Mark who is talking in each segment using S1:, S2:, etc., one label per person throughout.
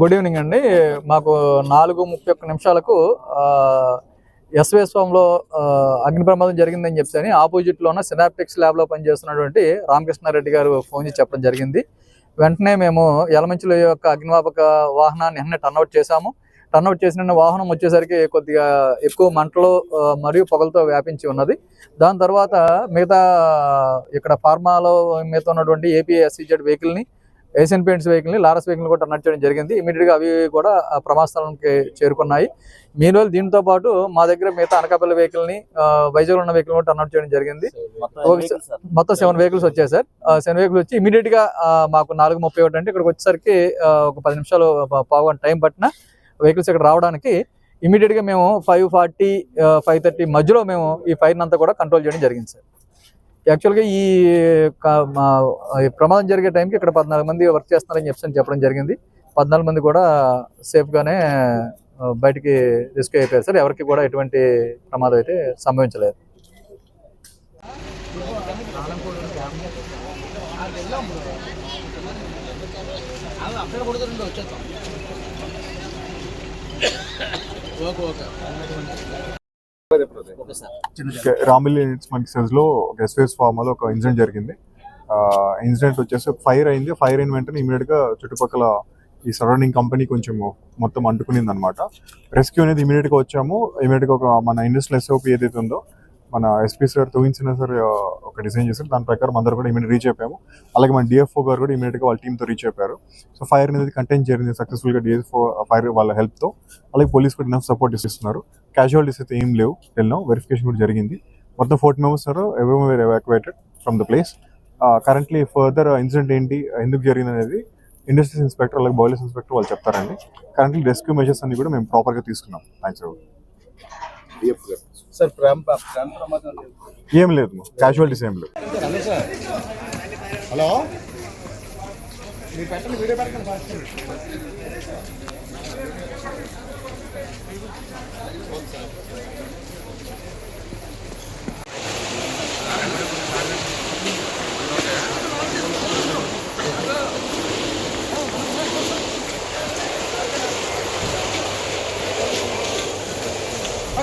S1: Good evening అండి. మాకు నాలుగు ముప్పై ఒక్క నిమిషాలకు ఎస్వే స్వామిలో అగ్ని ప్రమాదం జరిగిందని చెప్పని ఆపోజిట్లో ఉన్న సినాప్టిక్స్ ల్యాబ్లో పనిచేస్తున్నటువంటి రామకృష్ణారెడ్డి గారు ఫోన్ చేసి చెప్పడం జరిగింది. వెంటనే మేము యలమంచుల యొక్క అగ్నిమాపక వాహనాన్ని వెంటనే టర్న్అవుట్ చేశాము. టర్న్అవుట్ చేసిన వాహనం వచ్చేసరికి కొద్దిగా ఎక్కువ మంటలు మరియు పొగలతో వ్యాపించి ఉన్నది. దాని తర్వాత మిగతా ఇక్కడ ఫార్మాలో మిగతా ఉన్నటువంటి ఏపీ ఎస్సీజెడ్ వెహికల్ని ఏషియన్ పెయింట్స్ వెహికల్ని లారస్ వెహికల్ కూడా టర్న్ చేయడం జరిగింది. ఇమీడియట్గా అవి కూడా స్థలానికి చేరుకున్నాయి. మీనోల్ దీంతో పాటు మా దగ్గర మిగతా అనకాపల్లి వెహికల్ని వైజాగ్ ఉన్న వెహికల్ కూడా టర్న్ చేయడం జరిగింది. మొత్తం సెవెన్ వెహికల్స్ వచ్చాయి సార్. సెవెన్ వెహికల్స్ వచ్చి ఇమీడియట్గా ఆ, మాకు నాలుగు ముప్పై ఒకటి అంటే ఇక్కడికి వచ్చేసరికి ఒక పది నిమిషాలు పావుగంట టైం పట్టిన వెహికల్స్ ఇక్కడ రావడానికి ఇమీడియట్గా మేము ఫైవ్ ఫార్టీ ఫైవ్ థర్టీ మధ్యలో మేము ఈ ఫైర్ అంతా కూడా కంట్రోల్ చేయడం జరిగింది సార్. యాక్చువల్గా ఈ ప్రమాదం జరిగే టైంకి ఇక్కడ పద్నాలుగు మంది వర్క్ చేస్తున్నారని చెప్పి చెప్పడం జరిగింది. పద్నాలుగు మంది కూడా సేఫ్గానే బయటికి రిస్క్ అయిపోయారు. సార్ ఎవరికి కూడా ఎటువంటి ప్రమాదం అయితే సంభవించలేదు.
S2: రామిల్ మనకి సెన్స్లో ఒక ఎస్వేస్ ఫార్మ్లో ఒక ఇన్సిడెంట్ జరిగింది. ఇన్సిడెంట్ వచ్చేసి ఫైర్ అయింది. ఫైర్ అయిన వెంటనే ఇమీడియట్గా చుట్టుపక్కల ఈ సరౌండింగ్ కంపెనీ కొంచెం మొత్తం అంటుకునింది అనమాట రెస్క్యూ అనేది ఇమీడియట్గా వచ్చాము. ఇమీడియట్గా ఒక మన ఇండస్ట్రియల్ ఎస్ఓపి ఏదైతే ఉందో మన ఎస్పీ సార్ తోయించిన సార్ ఒక డిజైన్ చేశారు. దాని ప్రకారం అందరూ కూడా ఇమీడియట్ రీచ్ అయిపోయాము. అలాగే మన డిఎఫ్ఓ గారు కూడా ఇమీడియట్గా వాళ్ళ టీమ్తో రీచ్ అయిపోయారు. సో ఫైర్ అనేది కంటైన్ జరిగింది. సక్సెస్ఫుల్గా డిఎఫ్ఓ ఫైర్ వాళ్ళ హెల్ప్తో. అలాగే పోలీస్ కూడా ఇన్నఫ్ సపోర్ట్ ఇస్తున్నారు. క్యాజువాలిటీస్ అయితే ఏం లేవు. వెళ్ళినాం వెరిఫికేషన్ కూడా జరిగింది. మొత్తం ఫోర్టీ మెంబర్స్ ఉన్నారు. ఎవరి evacuated from the place currently further incident ఏంటి ఎందుకు జరిగింది అనేది ఇండస్ట్రీస్ ఇన్స్పెక్టర్ అలాగే బాయిలర్స్ ఇన్స్పెక్టర్ వాళ్ళు చెప్తారండి. కరెంట్లీ రెస్క్యూ మెజర్స్ అన్ని కూడా మేము ప్రాపర్గా తీసుకున్నాం.
S3: Thanks sir.
S2: ఏం లేదు క్యాజువాలిటీస్ ఏం లేవు.
S3: హలో? మీరు పెట్టండి వీడియో పెట్టండి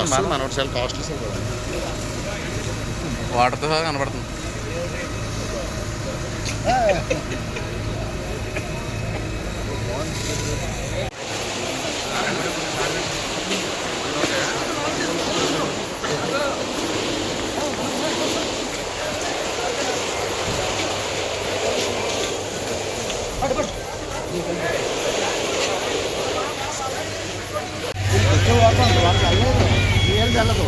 S4: వస్తుంది మన ఒకటి చాలా కాస్ట్ వాటర్తో సహా కనబడుతుంది
S3: వాళ్ళకి వెళ్ళలేదు. জানো তো?